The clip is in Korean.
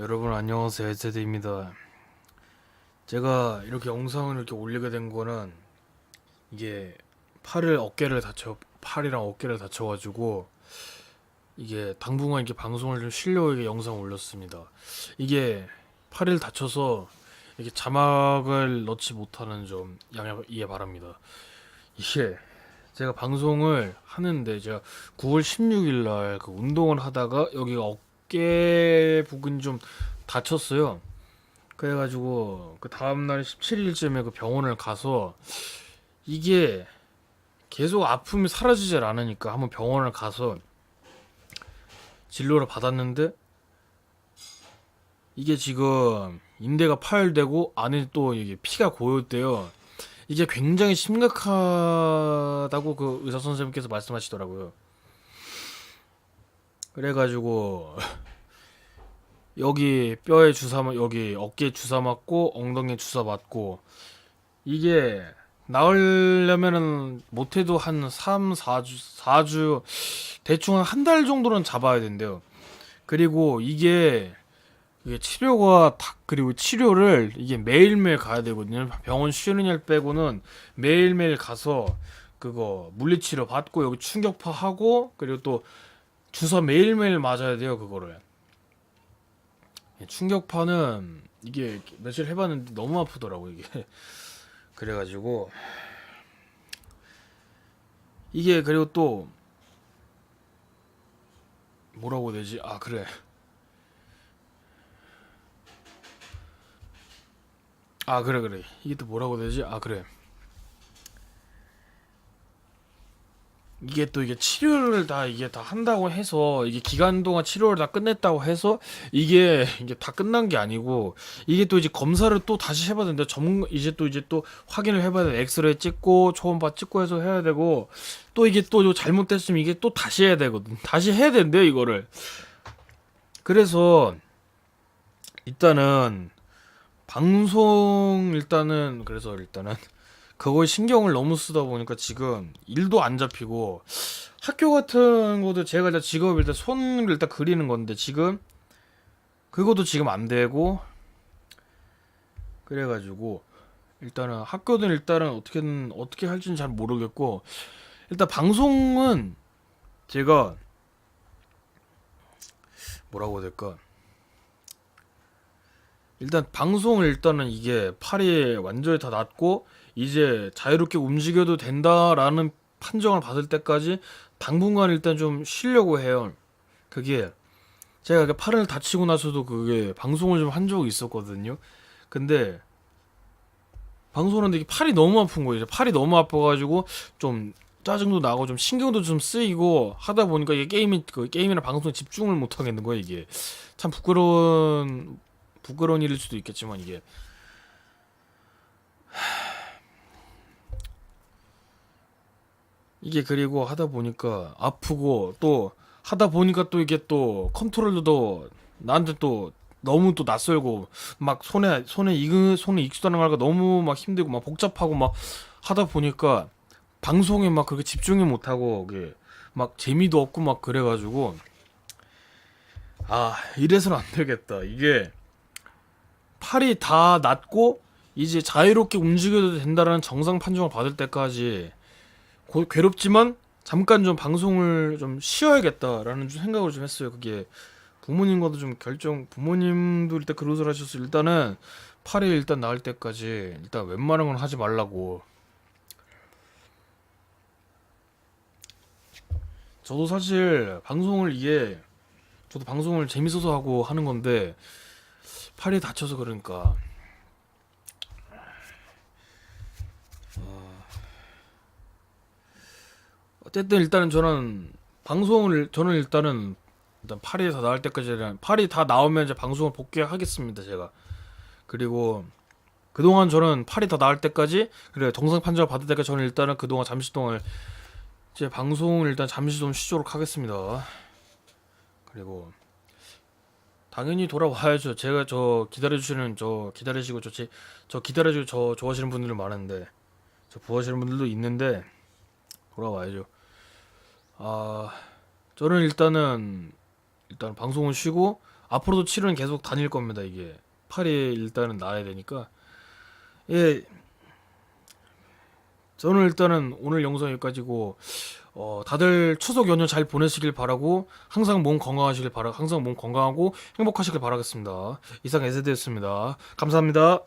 여러분 안녕하세요. 에세드입니다. 제가 이렇게 영상을 이렇게 올리게 된 거는 이게 팔을 어깨를 다쳐 팔이랑 어깨를 다쳐가지고 이게 당분간 이렇게 방송을 좀 쉬려고 영상 올렸습니다. 이게 팔을 다쳐서 이게 자막을 넣지 못하는 점 양해 이해 바랍니다. 이게 제가 방송을 하는데 제가 9월 16일 날 그 운동을 하다가 여기가 어 깨 부분이 좀 다쳤어요. 그래가지고 그 다음날 17일쯤에 그 병원을 가서 이게 계속 아픔이 사라지질 않으니까 한번 병원을 가서 진료를 받았는데 이게 지금 인대가 파열되고 안에 또 이게 피가 고였대요. 이게 굉장히 심각하다고 그 의사 선생님께서 말씀하시더라고요. 그래가지고 여기 뼈에 주사 맞 여기 어깨에 주사 맞고 엉덩이에 주사 맞고 이게 나으려면은 못해도 한 3, 4주 4주 대충 한 달 정도는 잡아야 된대요. 그리고 이게 이게 치료가 다 그리고 치료를 이게 매일매일 가야 되거든요. 병원 쉬는 날 빼고는 매일매일 가서 그거 물리치료 받고 여기 충격파 하고 그리고 또 주사 매일매일 맞아야 돼요, 그거를. 예, 충격파는 이게 며칠 해봤는데 너무 아프더라고 이게. 그래가지고 이게 그리고 또 뭐라고 되지? 아 그래. 아 그래 그래 이게 또 뭐라고 되지? 아 그래 이게 또 이게 치료를 다 이게 다 한다고 해서 이게 기간 동안 치료를 다 끝냈다고 해서 이게 이게 다 끝난 게 아니고 이게 또 이제 검사를 또 다시 해봐야 되는데 전문 이제 또 이제 또 확인을 해봐야 돼 엑스레이 찍고 초음파 찍고 해서 해야 되고 또 이게 또 잘못됐으면 이게 또 다시 해야 되거든. 다시 해야 된대 이거를. 그래서 일단은 방송 일단은 그래서 일단은 그거에 신경을 너무 쓰다 보니까 지금 일도 안 잡히고 학교 같은 것도 제가 일단 직업이 일단 손을 일단 그리는 건데 지금 그것도 지금 안 되고 그래가지고 일단은 학교는 일단은 어떻게든 어떻게 할지는 잘 모르겠고 일단 방송은 제가 뭐라고 해야 될까 일단 방송을 일단은 이게 팔이 완전히 다 낫고 이제 자유롭게 움직여도 된다라는 판정을 받을 때까지 당분간 일단 좀 쉬려고 해요. 그게 제가 그 팔을 다치고 나서도 그게 방송을 좀 한 적이 있었거든요. 근데 방송을 하는데 이게 팔이 너무 아픈 거예요. 팔이 너무 아파가지고 좀 짜증도 나고 좀 신경도 좀 쓰이고 하다 보니까 이게 게임이 그 게임이나 방송에 집중을 못 하겠는 거예요. 이게 참 부끄러운 부끄러운 일일 수도 있겠지만 이게 이게 그리고 하다 보니까 아프고 또 하다 보니까 또 이게 또 컨트롤도 또 나한테 또 너무 또 낯설고 막 손에 손에 익은 손에 익숙하는 거가 너무 막 힘들고 막 복잡하고 막 하다 보니까 방송에 막 그렇게 집중이 못하고 막 재미도 없고 막 그래가지고 아 이래서는 안 되겠다. 이게 팔이 다 낫고 이제 자유롭게 움직여도 된다라는 정상 판정을 받을 때까지 고, 괴롭지만 잠깐 좀 방송을 좀 쉬어야겠다라는 좀 생각을 좀 했어요. 그게 부모님과도 좀 결정 부모님도 일단 그릇을 하셔서 일단은 팔이 일단 나을 때까지 일단 웬만한 건 하지 말라고 저도 사실 방송을 이게 저도 방송을 재밌어서 하고 하는 건데 팔이 다쳐서 그러니까. 어쨌든 일단은 저는 방송을 저는 일단은 일단 팔이 다 나을 때까지 팔이 다 나오면 이제 방송을 복귀하겠습니다 제가. 그리고 그동안 저는 팔이 다 나을 때까지 그래 정상 판정을 받을 때까지 저는 일단은 그동안 잠시 동안 제 방송을 일단 잠시 좀 쉬도록 하겠습니다. 그리고 당연히 돌아와야죠. 제가 저 기다려주시는 저 기다리시고 저, 제, 저 기다려주고 저 좋아하시는 분들이 많은데 저 부하시는 분들도 있는데 돌아와야죠. 아 저는 일단은 일단 방송을 쉬고 앞으로도 치료는 계속 다닐 겁니다. 이게. 팔이 일단은 나아야 되니까. 예. 저는 일단은 오늘 영상 여기까지고 어 다들 추석 연휴 잘 보내시길 바라고 항상 몸 건강하시길 바라 항상 몸 건강하고 행복하시길 바라겠습니다. 이상 에세드였습니다. 감사합니다.